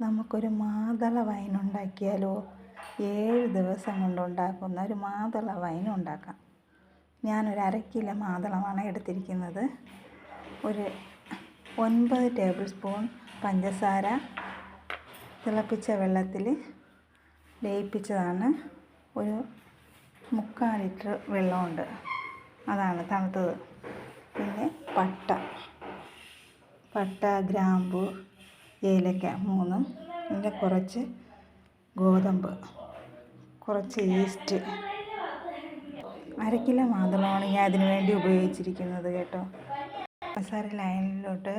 നമുക്കൊരു മാതള വൈൻ ഉണ്ടാക്കിയാലോ? ഏഴ് ദിവസം കൊണ്ടുണ്ടാക്കുന്ന ഒരു മാതള വൈൻ ഉണ്ടാക്കാം. ഞാനൊരു അര കിലോ മാതളമാണ് എടുത്തിരിക്കുന്നത്. ഒരു ഒൻപത് ടേബിൾ സ്പൂൺ പഞ്ചസാര തിളപ്പിച്ച വെള്ളത്തിൽ ലയിപ്പിച്ചതാണ്. ഒരു മുക്കാൽ ലിറ്റർ വെള്ളമുണ്ട്. അതാണ് തണുത്തത്. പിന്നെ പട്ട. പട്ട ഗ്രാമ്പു ഏലക്ക മൂന്നും പിന്നെ കുറച്ച് ഗോതമ്പ് കുറച്ച് ഈസ്റ്റ് അര കിലോ മാതളമാണ് ഞാൻ അതിന് വേണ്ടി ഉപയോഗിച്ചിരിക്കുന്നത് കേട്ടോ. പഞ്ചസാര ലൈനിലോട്ട്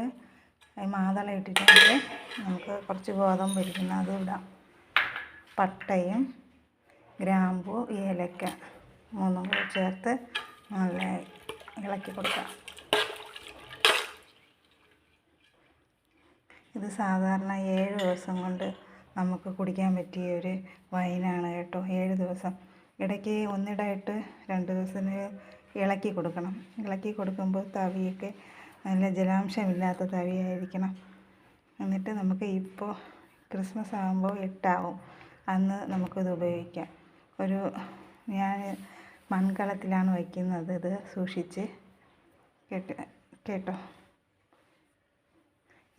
മാതള ഇട്ടിട്ടുണ്ട്. നമുക്ക് കുറച്ച് ഗോതമ്പ് ഇരിക്കുന്ന. അത് ഇടാം. പട്ടയും ഗ്രാമ്പു ഏലക്ക മൂന്നും കൂടി ചേർത്ത് നല്ല ഇളക്കി കൊടുക്കാം. ഇത് സാധാരണ ഏഴ് ദിവസം കൊണ്ട് നമുക്ക് കുടിക്കാൻ പറ്റിയ ഒരു വൈനാണ് കേട്ടോ. ഏഴ് ദിവസം. ഇടയ്ക്ക് ഒന്നിടായിട്ട് രണ്ട് ദിവസത്തിന് ഇളക്കി കൊടുക്കണം. ഇളക്കി കൊടുക്കുമ്പോൾ തവിയൊക്കെ നല്ല ജലാംശമില്ലാത്ത തവിയായിരിക്കണം. എന്നിട്ട് നമുക്ക് ഇപ്പോൾ ക്രിസ്മസ് ആകുമ്പോൾ എട്ടാവും അന്ന് നമുക്കിത് ഉപയോഗിക്കാം. ഒരു ഞാൻ മൺകളത്തിലാണ് വയ്ക്കുന്നത് ഇത് സൂക്ഷിച്ച് കേട്ട് കേട്ടോ.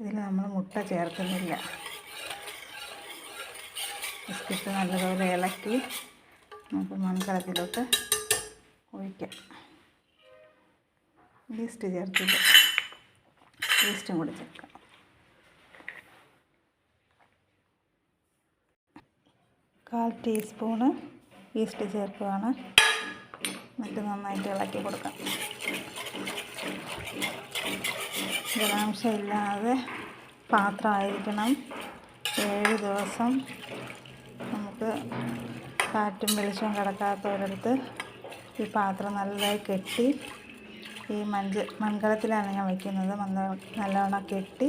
ഇതിൽ നമ്മൾ മുട്ട ചേർക്കുന്നില്ല. ബിസ്ക്കറ്റ് നല്ലതുപോലെ ഇളക്കി നമുക്ക് മൺകളത്തിലോട്ട് ഒഴിക്കാം. ഈസ്റ്റ് ചേർത്തില്ല ഈസ്റ്റും കൂടി ചേർക്കാം. കാൽ ടീസ്പൂണ് ഈസ്റ്റ് ചേർക്കുകയാണ്. എന്നിട്ട് നന്നായിട്ട് ഇളക്കി കൊടുക്കാം. ജലാംശമില്ലാതെ പാത്രമായിരിക്കണം. ഏഴ് ദിവസം നമുക്ക് കാറ്റും വെളിച്ചവും കിടക്കാത്തവരടുത്ത് ഈ പാത്രം നല്ലതായി കെട്ടി ഈ മഞ്ച മൺകലത്തിലാണ് ഞാൻ വയ്ക്കുന്നത് നല്ലവണ്ണം കെട്ടി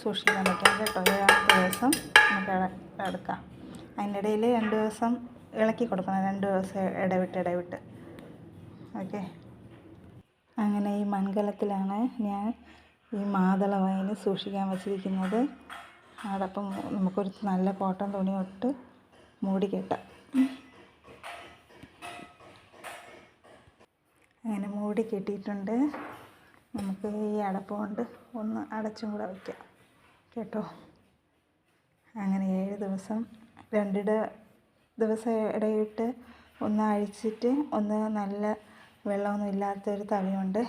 സൂക്ഷിക്കാൻ പറ്റും കേട്ടോ. ഏഴാമത്തെ ദിവസം നമുക്ക് എടുക്കാം അതിന്റെ ഇടയിൽ രണ്ട് ദിവസം ഇളക്കി കൊടുക്കണം. രണ്ട് ദിവസം ഇടവിട്ട് ഇടവിട്ട്. ഓക്കെ. അങ്ങനെ ഈ മൺകലത്തിലാണ് ഞാൻ ഈ മാതള വയന് സൂക്ഷിക്കാൻ വച്ചിരിക്കുന്നത്. അതപ്പം നമുക്കൊരു നല്ല കോട്ടൺ തുണി തൊട്ട് മൂടി കെട്ടാം. അങ്ങനെ മൂടി കെട്ടിയിട്ടുണ്ട്. നമുക്ക് ഈ അടപ്പ് കൊണ്ട് ഒന്ന് അടച്ചും കൂടെ വയ്ക്കാം കേട്ടോ? അങ്ങനെ ഏഴ് ദിവസം രണ്ടിട ദിവസം ഇടയിട്ട് ഒന്ന് അഴിച്ചിട്ട് ഒന്ന് നല്ല വെള്ളമൊന്നും ഇല്ലാത്തൊരു തവി കൊണ്ട്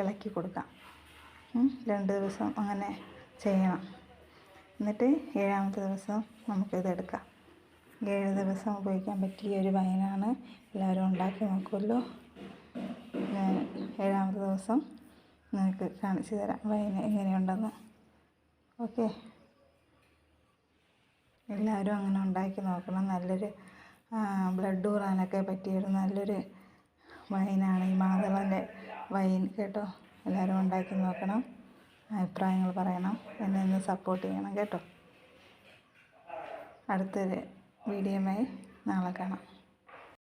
ഇളക്കി കൊടുക്കാം. രണ്ട് ദിവസം അങ്ങനെ ചെയ്യണം. എന്നിട്ട് ഏഴാമത്തെ ദിവസം നമുക്കിത് എടുക്കാം. ഏഴ് ദിവസം ഉപയോഗിക്കാൻ പറ്റിയ ഒരു വൈനാണ് എല്ലാവരും ഉണ്ടാക്കി നോക്കുമല്ലോ. ഏഴാമത്തെ ദിവസം നിങ്ങൾക്ക് കാണിച്ചു തരാം വൈൻ എങ്ങനെയുണ്ടെന്ന്. ഓക്കെ? എല്ലാവരും അങ്ങനെ ഉണ്ടാക്കി നോക്കണം. നല്ലൊരു ബ്ലഡ് ഊറാനൊക്കെ പറ്റിയൊരു നല്ലൊരു വൈനാണ് ഈ മാതളന്റെ വൈൻ കേട്ടോ. എല്ലാവരും ഉണ്ടാക്കി നോക്കണം. അഭിപ്രായങ്ങൾ പറയണം. എന്നെ ഒന്ന് സപ്പോർട്ട് ചെയ്യണം കേട്ടോ. അടുത്തൊരു വീഡിയോമായി നാളെ കാണാം.